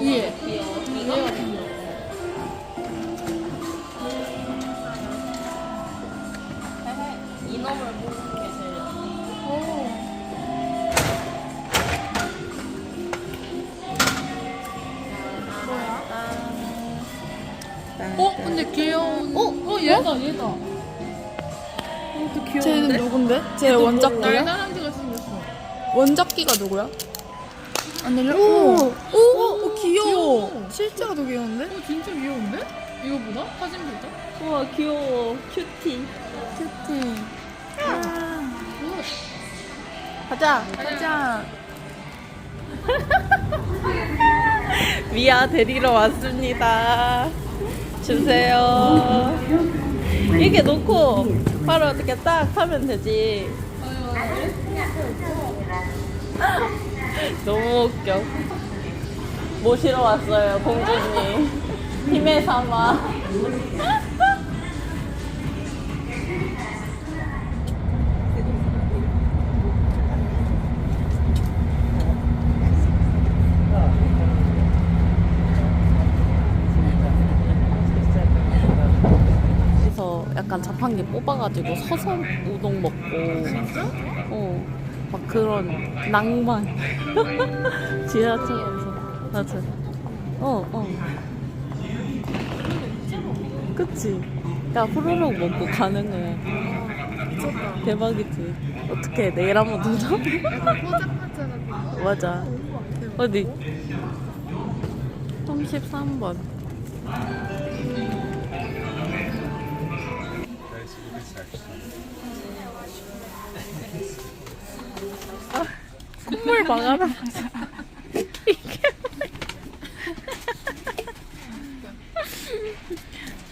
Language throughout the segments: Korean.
위에. 이놈을 보는 게 제일. 어, 근데 귀여운. 어, 어 얘다, 얘다. 쟤는 누군데? 쟤 원작기야? 날다람쥐가 생겼어. 원작기가 누구야? 아니, 오, 오, 오, 귀여워. 실제가 더 귀여운데? 어, 진짜 귀여운데? 이거보다? 사진보다? 우와, 귀여워. 큐티. 큐티. 우와. 가자, 가자. 미아 데리러 왔습니다. 주세요. 이렇게 놓고 바로 어떻게 딱 하면 되지. 너무 웃겨. 모시러 왔어요, 공주님. 힘의 삼아. 자판기 뽑아가지고 서서 우동 먹고. 어, 막 그런 낭만. 지하철에서. 맞아. 어, 어. 그치. 야 후루룩 먹고 가는 거야 대박이지. 어떻게 내일 한번 도전? 맞아. 어디? 33번 콧물 막아라.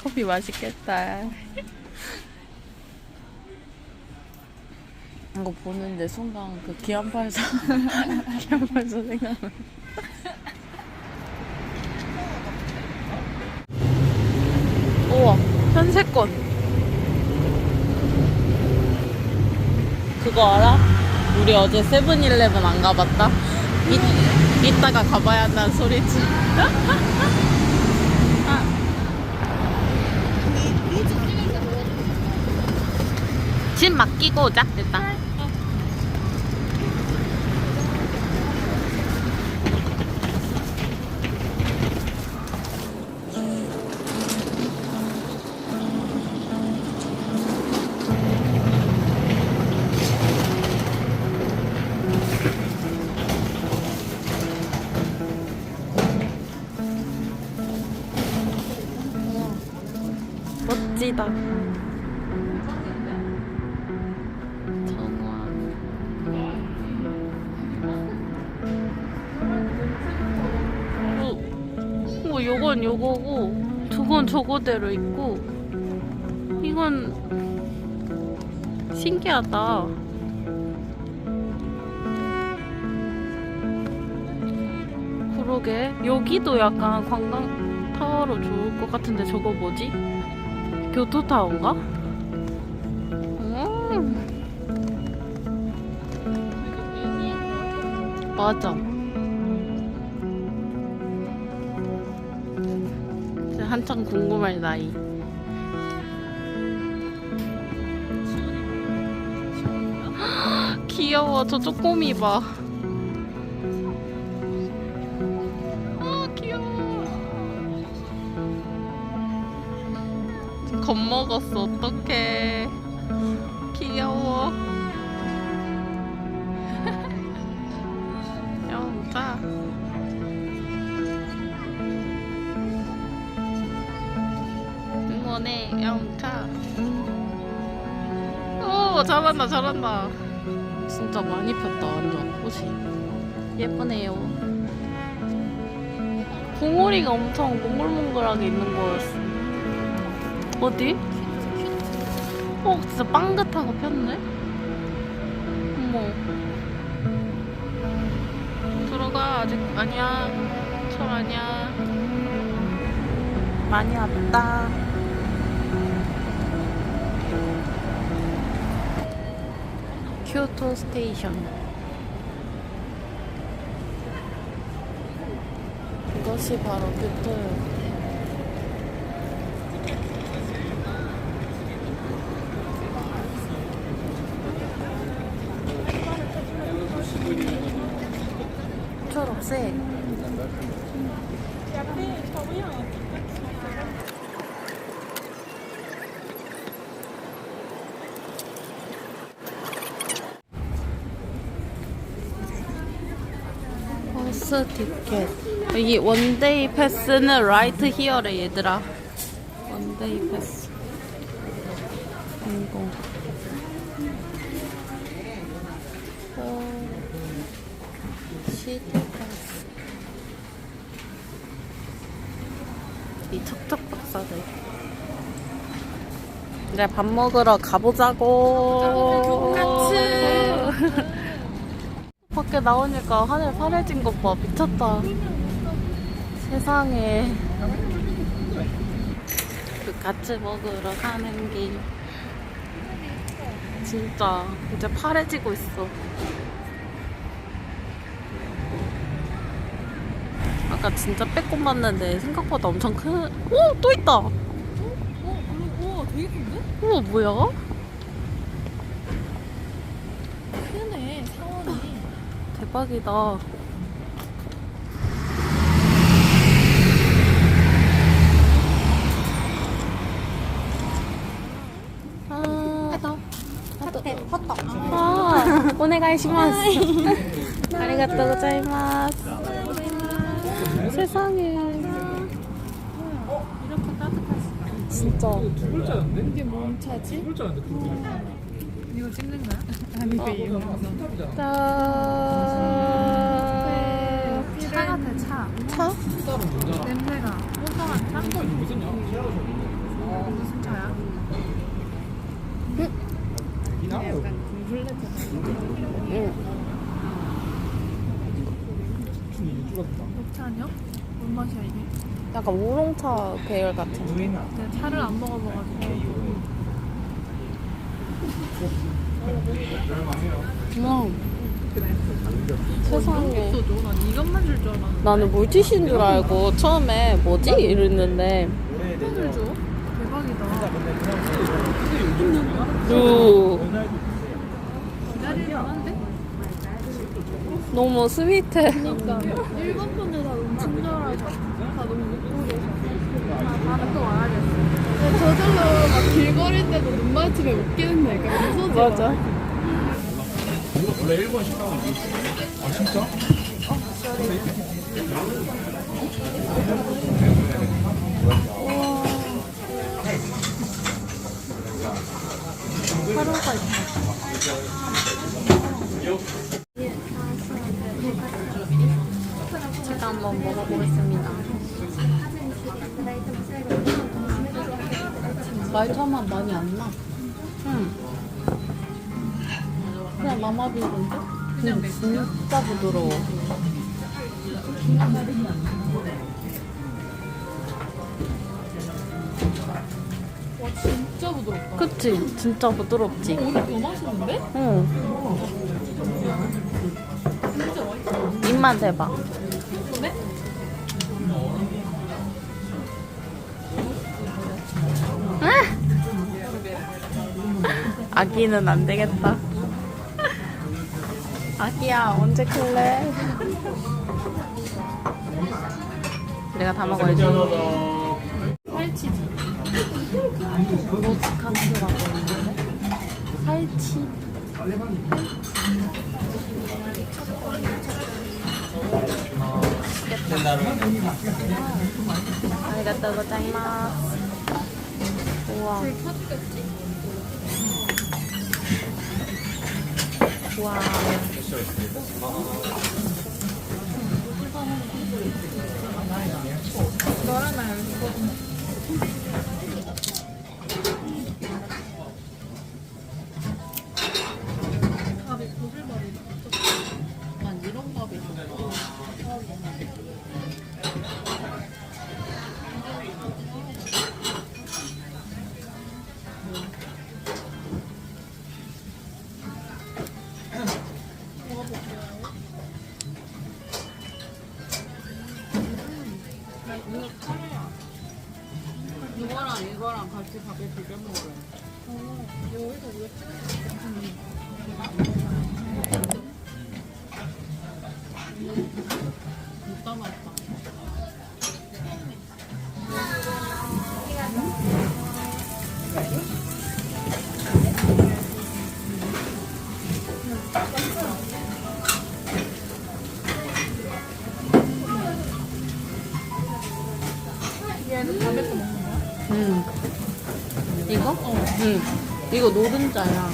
커피 맛있겠다. 이거 보는데 순간 그 기안팔사 기안팔사 생각나. 우와 현세권. 그거 알아? 우리 어제 세븐일레븐 안 가봤다? 이, 이따가 가봐야 한다는 소리지. 짐 맡기고 오자, 일단. 멋지다. 정화. 어, 어, 요건 요거고, 저건 저거대로 있고, 이건 신기하다. 그러게. 여기도 약간 관광 타워로 좋을 것 같은데 저거 뭐지? 교토타운가? 음. 맞아. 진짜 한창 궁금할 나이. 귀여워, 저 쪼꼬미 봐. 겁먹었어. 어떡해. 귀여워. 영자. 응원해. 영자. 오 잘한다 잘한다. 진짜 많이 폈다 완전. 꽃이. 예쁘네요. 봉오리가 엄청 몽글몽글하게 있는 거였어 어디? 어, 진짜 빵긋하고 폈네? 어머. 들어가, 아직 아니야. 철 아니야. 많이 왔다. 교토 스테이션. 이것이 바로 교토요. 버스 티켓. 여기 원데이 패스는 라이트 히어래 얘들아. 원데이 패스. 인공. 어, 시티 패스. 이 척척 박사들. 이제 밥 먹으러 가보자고. 같이. 밖에 나오니까 하늘 파래진 것 봐. 미쳤다. 세상에. 그 같이 먹으러 가는 길. 진짜 이제 파래지고 있어. 아까 진짜 빼꼼 봤는데 생각보다 엄청 큰. 오! 또 있다! 어? 우와 되게 큰데? 우와, 뭐야? 크네 사원이 대박이다. 아, 아, 또 고자이마스. 세상에. 진짜. 이게 뭔 차지? 이거 찍는 거야? 아니 그 이거 짠. 차 같아 차 차? 냄새가 호성한 차? 무슨 차야? 응. 녹차 아니야? 뭔 맛이야 이게? 약간 우롱차 계열 같은. 내가 차를 안 먹어봐가지고 음. 세상에. 없어줘 난 이것만 줄 줄 알았는데 나는 물티슈인 줄 알고 처음에 뭐지? 이랬는데. 이것을 줘? 대박이다 유. 기다릴만 한데? 너무 스윗해. 그러니까 일본 분들 저절로 막 길거리 때도 눈 마주치면 웃기는 애가 무서워 맞아. 원래 일본 식당은 아 진짜? 있다. 한번 먹어보겠습니다. 말차 맛 많이 안 나. 응. 그냥 마마비인데? 근데 진짜 부드러워. 와 진짜 부드럽다 그치? 진짜 부드럽지? 오늘 더 맛있는데? 응. 진짜 맛있어 입만 대봐. 아기는 안 되겠다. 아기야, 언제 클래? 내가 다 먹어야지. 살치즈 로스카스라고 있는데? 살치. 아리가또 고자이마스. 우와. 우와. 너랑 나여 이거랑 같이 밥에 비벼 먹어요. 진짜 맛있다. 응. 이거 노른자야.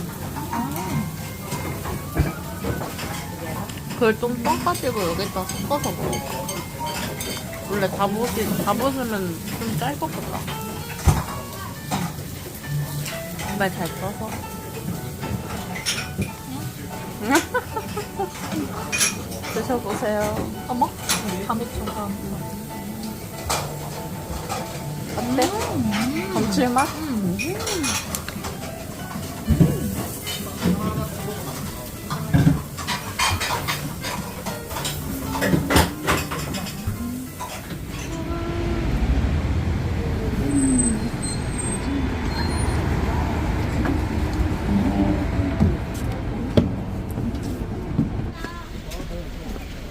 그걸 좀 떠가지고 여기다 섞어서 먹어. 원래 다 부시, 다 부수면 좀 짧을 것 같다. 정말 잘 써서. 드셔보세요. 어머? 쳐서. 어때? 감칠맛?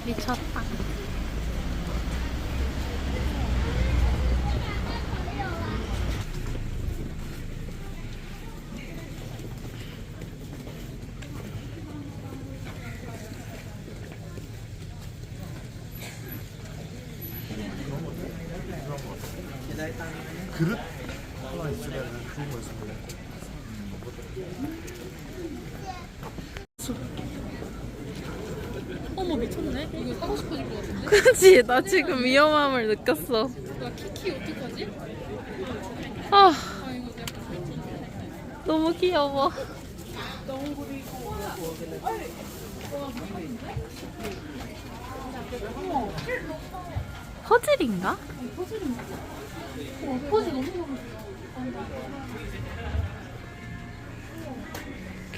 미쳤다. 그릇 하나 있으면 좋은 거였습니다. 어머 미쳤네. 이거 사고 싶어질 것 같은데? 그치? 나 지금 위험함을 느꼈어. 나 키키 어떡하지? 아, 아 너무 귀여워. 퍼즐인가? 어, 포즈 너무 너무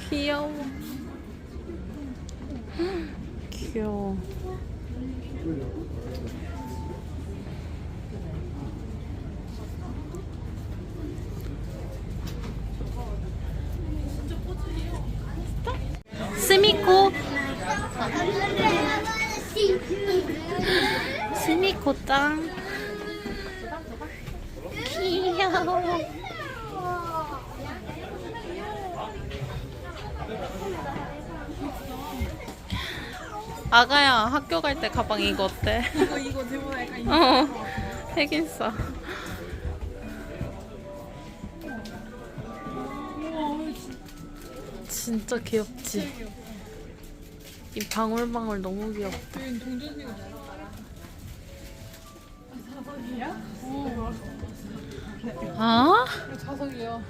귀여워. 귀여워. 스미코. 스미코 짱. 귀여워 아가야 학교 갈 때 가방 이거 어때? 이거 이거 들고 약간 이거 어 핵인싸 진짜 귀엽지? 이 방울방울 너무 귀엽다 여긴 동전이가 자석이야? 어, 아? 자석이야.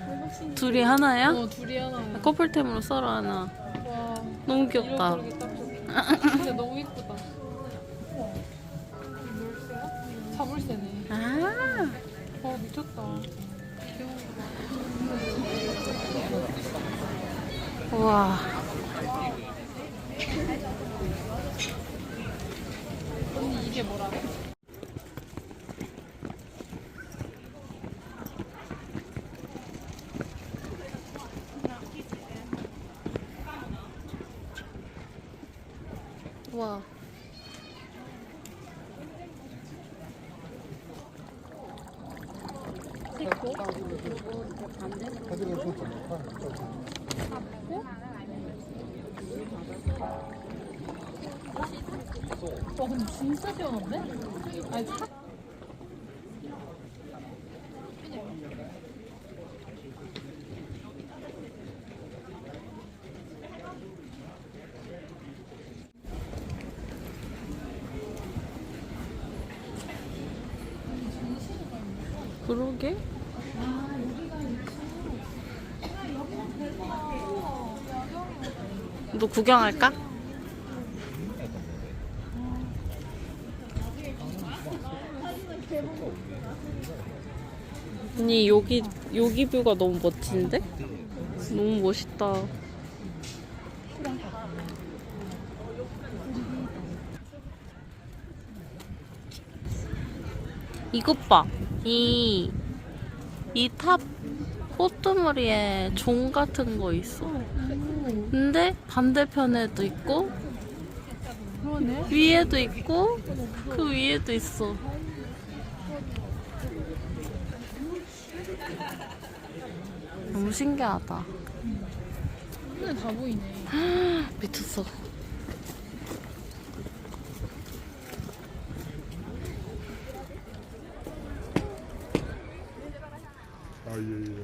둘이 하나야? 어 둘이 하나. 커플템으로 썰어 하나 와. 너무 귀엽다 이렇게 딱 좋다. 진짜 너무 이쁘다. 자물쇠네. 아 와 미쳤다. 우와 언니 이게 뭐라고? 우와 와 진짜 시원한데? 아니 사... 그러게 너 구경할까? 언니 여기 여기 뷰가 너무 멋진데? 너무 멋있다. 이것 봐. 이 이 탑 꽃두머리에 종 같은 거 있어. 근데 반대편에도 있고. 위에도 있고 그 위에도 있어. 너무 신기하다. 눈에 다 보이네. 미쳤어. 아, 예, 예.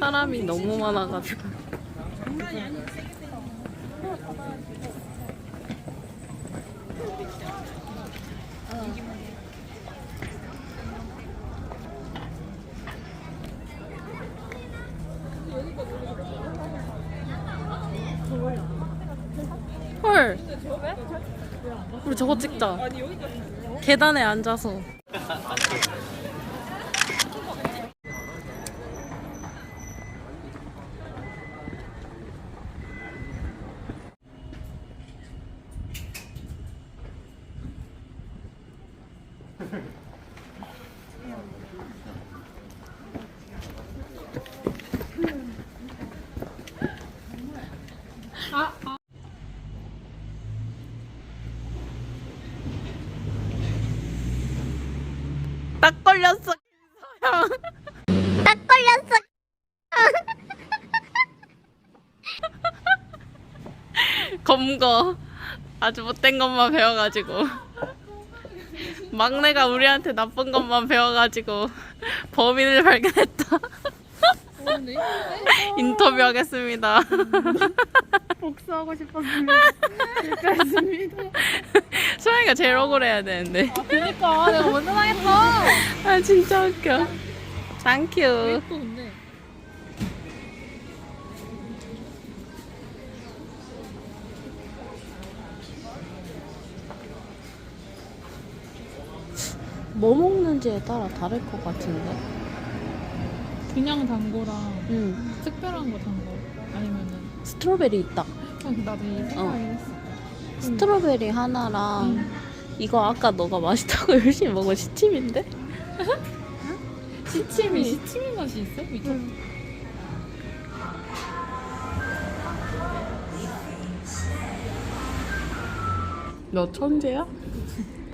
사람이 너무 많아가지고. 찍자. 계단에 앉아서. 딱 걸렸어. 딱 걸렸어. 검거 아주 못된 것만 배워가지고 막내가 우리한테 나쁜 것만 배워가지고 범인을 발견했다. 인터뷰하겠습니다. 복수하고 싶었습니다. 여기까지입니다. 소영이가 제일 억울해야 되는데. 그니까 내가 먼저 당했어. 아 진짜 웃겨. 땡큐. 또 근데. 뭐 먹는지에 따라 다를 것 같은데. 그냥 단거랑 응. 특별한 거 단거 아니면은 스트로베리 있다. 그냥 나도 이 생각을 했어. 스트로베리 하나랑 응. 이거 아까 너가 맛있다고 열심히 먹은 시침인데? 시침이 시침이 맛이 있어? 미쳤어. 너 천재야?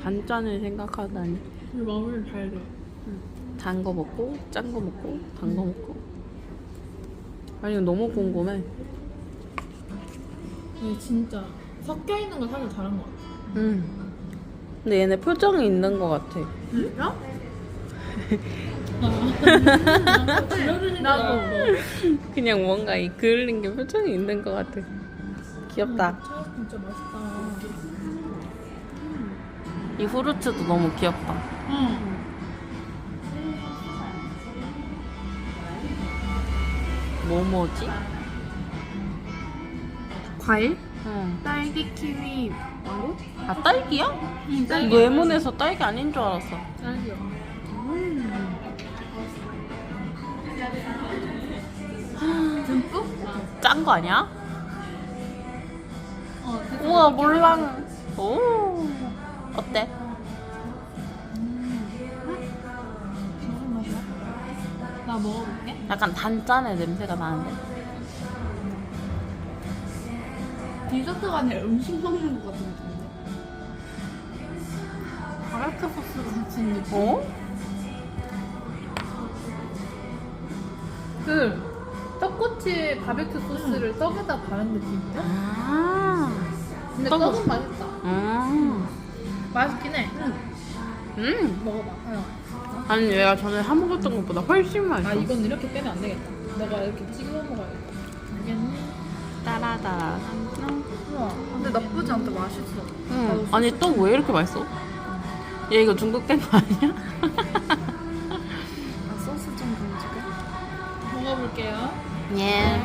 반짠을 생각하다니. 마음을 잘 돼. 단 거 먹고, 짠 거 먹고, 단 거 먹고. 아니, 너무 궁금해. 근데 진짜 섞여 있는 거 사실 다른 거 같아. 응. 근데 얘네 표정이 있는 것 같아. 진짜? 나도. 그냥 뭔가 이 그을린 게 표정이 있는 것 같아. 귀엽다. 차 진짜 맛있다. 이 후르츠도 너무 귀엽다. 응. 뭐 뭐지? 과일? 응. 딸기, 키위, 망고? 아, 딸기야? 응, 너 레몬에서 딸기 아닌 줄 알았어. 딸기요. 듬뿍? 짠 거 아니야? 어. 우와, 몰랑. 오. 어때? 무슨 맛이야? 나 먹어볼게. 약간 단짠의 냄새가 나는데. 디저트가 아니라 음식 먹는 것 같은 느낌. 바라크 소스 같은 느낌. 어? 그 떡꼬치 바베큐 소스를 떡에다 바른 느낌이야? 아. 근데 떡- 떡은 맛있다. 음. 맛있긴 해. 음. 먹어봐. 어. 아니, 내가 전에 사 먹었던 것보다 훨씬 맛있어. 아 이건 이렇게 빼면 안 되겠다. 너가 이렇게 찍어 먹어야겠다. 알겠니? 따라따라. 근데 나쁘지 않다. 맛있어. 응. 아니, 떡 왜 이렇게 맛있어? 얘 이거 중국된 거 아니야? 아, 소스 좀 보여줄게. 먹어볼게요. 예.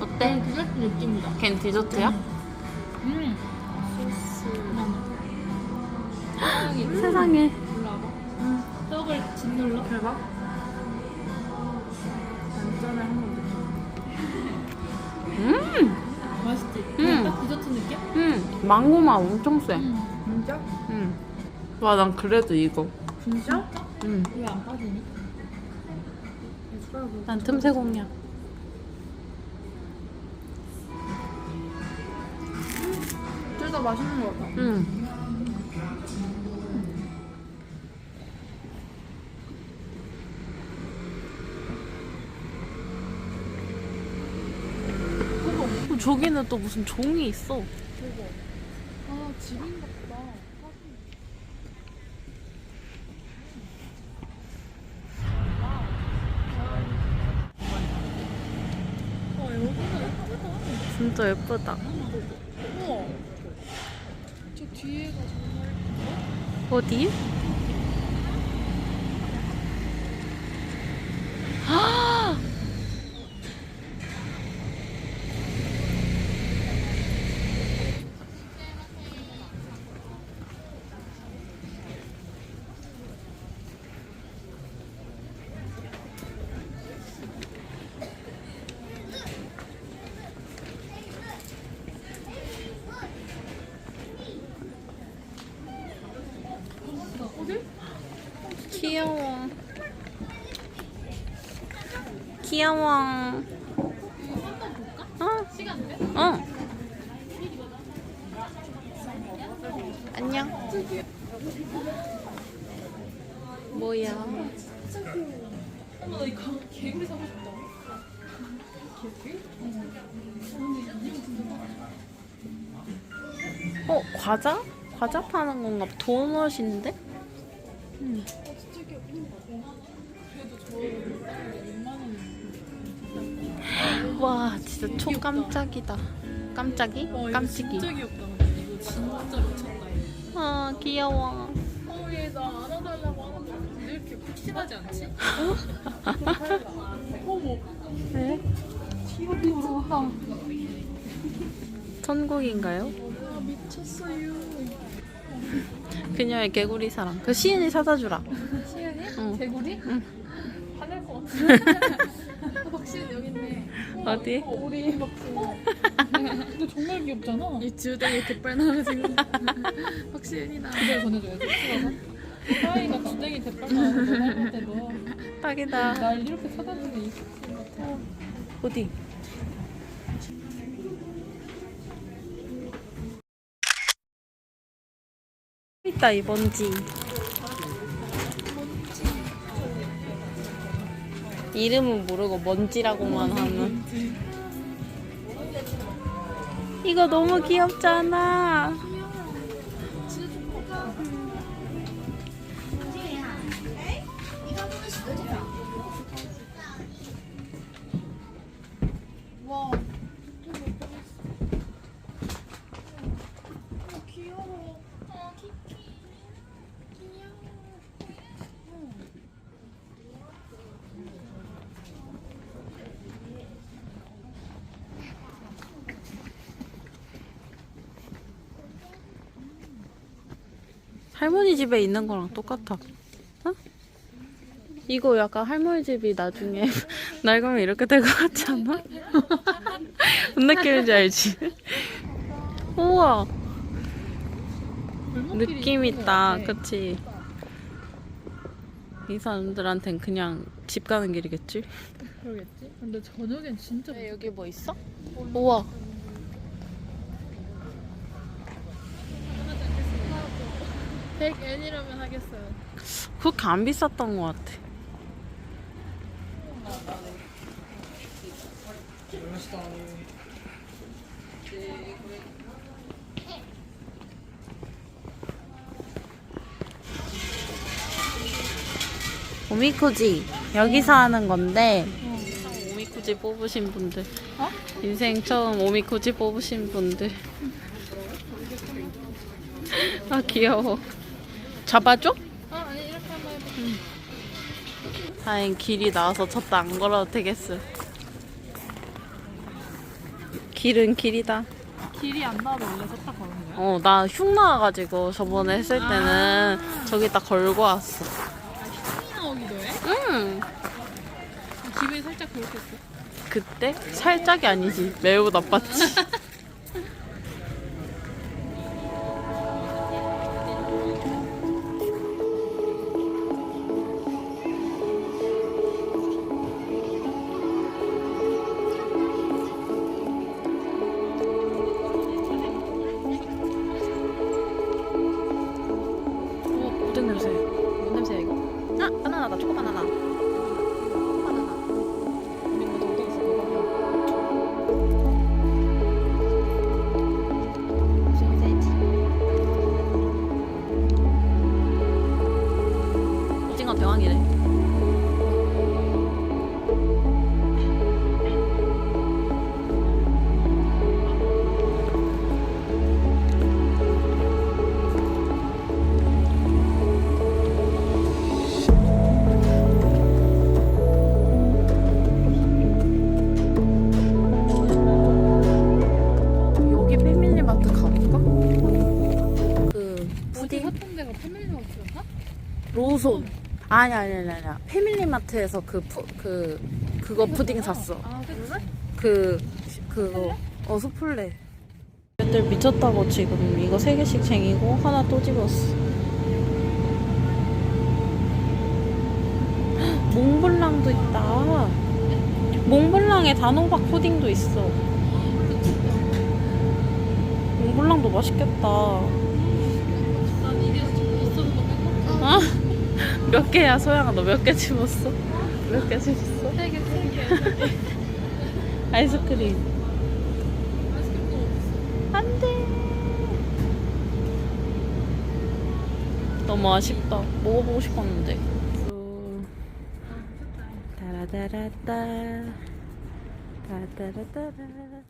어때? 디저트 느낌이다. 걘 디저트야? 음. 소스. 향이 세상에. 올라와봐. 떡을 짓눌러. 대박. 음, 맛있지? 음. 딱 디저트 느낌? 음, 망고 맛 엄청 세. 음, 진짜? 음, 와, 난 그래도 이거. 진짜? 음, 왜 안 빠지니? 난 틈새 공략. 둘 다 맛있는 거 같아. 음, 저기는 또 무슨 종이 있어. 아 집인가 보다. 진짜 예쁘다. 우와. 저 뒤에가 정말 어디? 아! 귀여워. 귀여워. 어? 어. 안녕. 뭐야? 어, 과자? 과자 파는 건가? 봐. 도넛인데? 와 진짜 초 깜짝이다 깜짝이? 깜찍이 귀엽다. 근데 이거 진짜 미쳤다. 이거. 아 귀여워 어, 얘나 안아달라고 하는데 왜 이렇게 푹신하지 않지? 어머. 네? 귀여워. 천국인가요? 아 미쳤어요. 그녀의 개구리 사랑 그 시은이 사다 주라 시은이? 응. 개구리? 응. 화낼 것 같아. 박시은 여기 있네. 어디? 어, 우리 박시은. 근데 정말 귀엽잖아. 이 주댕이 대빨 나와가지고. 박시은이나. 그대로 전해줘야지. 찍어서. 하이가 주댕이 대빨 나와서 너 할머니 때 너. 딱이다 날 이렇게 쳐다보는 이 같아. 어디? 있다 이 먼지 이름은 모르고 먼지라고만 하는 이거 너무 귀엽잖아 와. 귀여워. 아, 키키. 귀여워. 할머니 집에 있는 거랑 똑같아. 어? 이거 약간 할머니 집이 나중에 낡으면 이렇게 될 것 같지 않아? 무슨 느낌인지 알지? 우와 느낌 있다 그치? 이 사람들한텐 그냥 집 가는 길이겠지? 그러겠지? 근데 저녁엔 진짜 무섭 여기 뭐 있어? 우와 100엔이라면 하겠어요. 그렇게 안 비쌌던 것 같아. 오미쿠지 여기서 하는 건데. 오미쿠지 뽑으신 분들. 인생 처음 오미쿠지 뽑으신 분들. 아 귀여워 잡아줘? 아, 아니, 이렇게 한번 해봐. 다행 길이 나와서 쳤다 안 걸어도 되겠어 길은 길이다 길이 안 나와도 원래 섰다 거는 거야? 어 나 흉 나와가지고 저번에 했을 때는 저기다 걸고 왔어 이 나오기도 해? 응 기분이 살짝 그렇겠어. 그때 살짝이 아니지 매우 나빴지 아니 아니 아니 아니야. 패밀리마트에서 그 푸, 그 그거 푸딩 샀어. 아 그래? 그 그거 어 수플레. 애들 미쳤다고 지금 이거 세 개씩 쟁이고 하나 또 집었어. 몽블랑도 있다. 몽블랑에 단호박 푸딩도 있어. 몽블랑도 맛있겠다. 난 이게 있어서 거 아? 몇 개야? 소영아 너 몇 개 집었어? 몇 개 집었어? 세개 세개. 아이스크림. 안돼. 너무 아쉽다. 먹어보고 싶었는데. 따라다라따. 따라따라따라